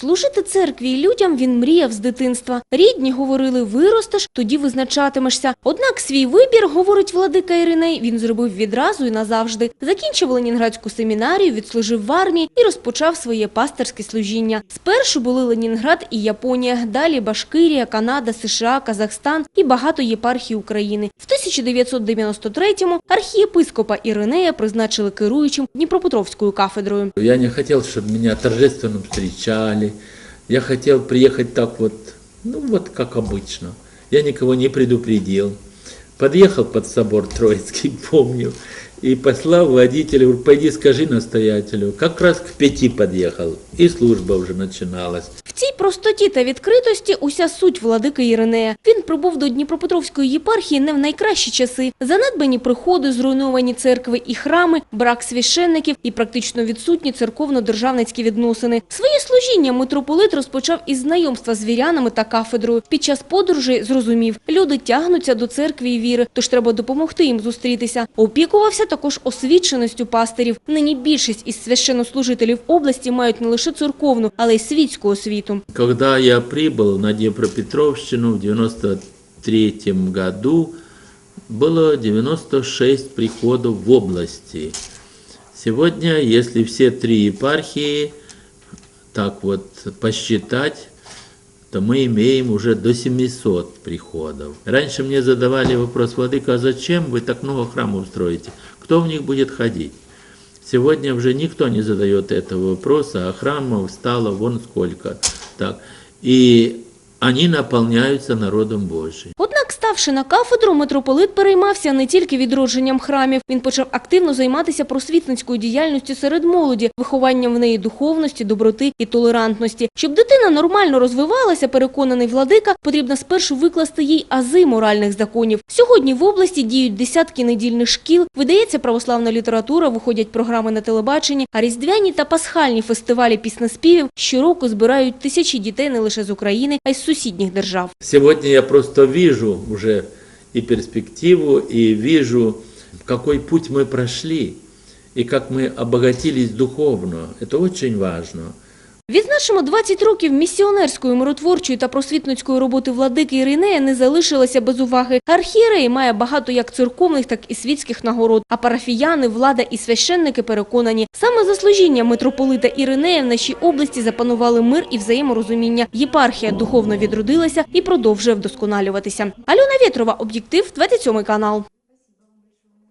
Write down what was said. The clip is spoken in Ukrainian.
Служити церкві і людям він мріяв з дитинства. Рідні говорили, виростеш, тоді визначатимешся. Однак свій вибір, говорить владика Іриней, він зробив відразу і назавжди. Закінчив Ленінградську семінарію, відслужив в армії і розпочав своє пасторське служіння. Спершу були Ленінград і Японія, далі Башкирія, Канада, США, Казахстан і багато єпархій України. В 1993-му архієпископа Іринея призначили керуючим Дніпропетровською кафедрою. Я не хотел, чтобы меня торжественно Я хотел приехать так вот, ну вот как обычно. Я никого не предупредил. Подъехал под собор Троицкий, помню, и послал водителя, говорю, пойди скажи настоятелю. Как раз к пяти подъехал, и служба уже начиналась. Цій простоті та відкритості уся суть владики Іринея. Він прибув до Дніпропетровської єпархії не в найкращі часи. Занедбані приходи, зруйновані церкви і храми, брак священників і практично відсутні церковно-державницькі відносини. Своє служіння митрополит розпочав із знайомства з вірянами та кафедрою. Під час подорожей зрозумів, люди тягнуться до церкви і віри, тож треба допомогти їм зустрітися. Опікувався також освіченістю пастирів. Нині більшість із священнослужителів області мають не лише церковну, але й світську освіту. Когда я прибыл на Днепропетровщину в 93 году, было 96 приходов в области. Сегодня, если все три епархии так вот посчитать, то мы имеем уже до 700 приходов. Раньше мне задавали вопрос, Владыка, а зачем вы так много храмов строите? Кто в них будет ходить? Сегодня уже никто не задает этого вопроса, а храмов стало вон сколько. Так. И они наполняются народом Божиим. Ставши на кафедру, митрополит переймався не тільки відродженням храмів. Він почав активно займатися просвітницькою діяльністю серед молоді, вихованням в неї духовності, доброти і толерантності. Щоб дитина нормально розвивалася, переконаний владика, потрібно спершу викласти їй ази моральних законів. Сьогодні в області діють десятки недільних шкіл, видається православна література, виходять програми на телебаченні, а різдвяні та пасхальні фестивалі піснеспівів щороку збирають тисячі дітей не лише з України, а й з сусідніх держав. Сегодня я просто вижу уже и перспективу, и вижу, какой путь мы прошли, и как мы обогатились духовно. Это очень важно. Відзначимо 20 років місіонерської, миротворчої та просвітницької роботи владики Іринея не залишилося без уваги. Архієрей має багато як церковних, так і світських нагород. А парафіяни, влада і священники переконані, саме за служіння митрополита Іринея в нашій області запанували мир і взаєморозуміння. Єпархія духовно відродилася і продовжує вдосконалюватися. Альона Вєтрова, об'єктив, 27 канал.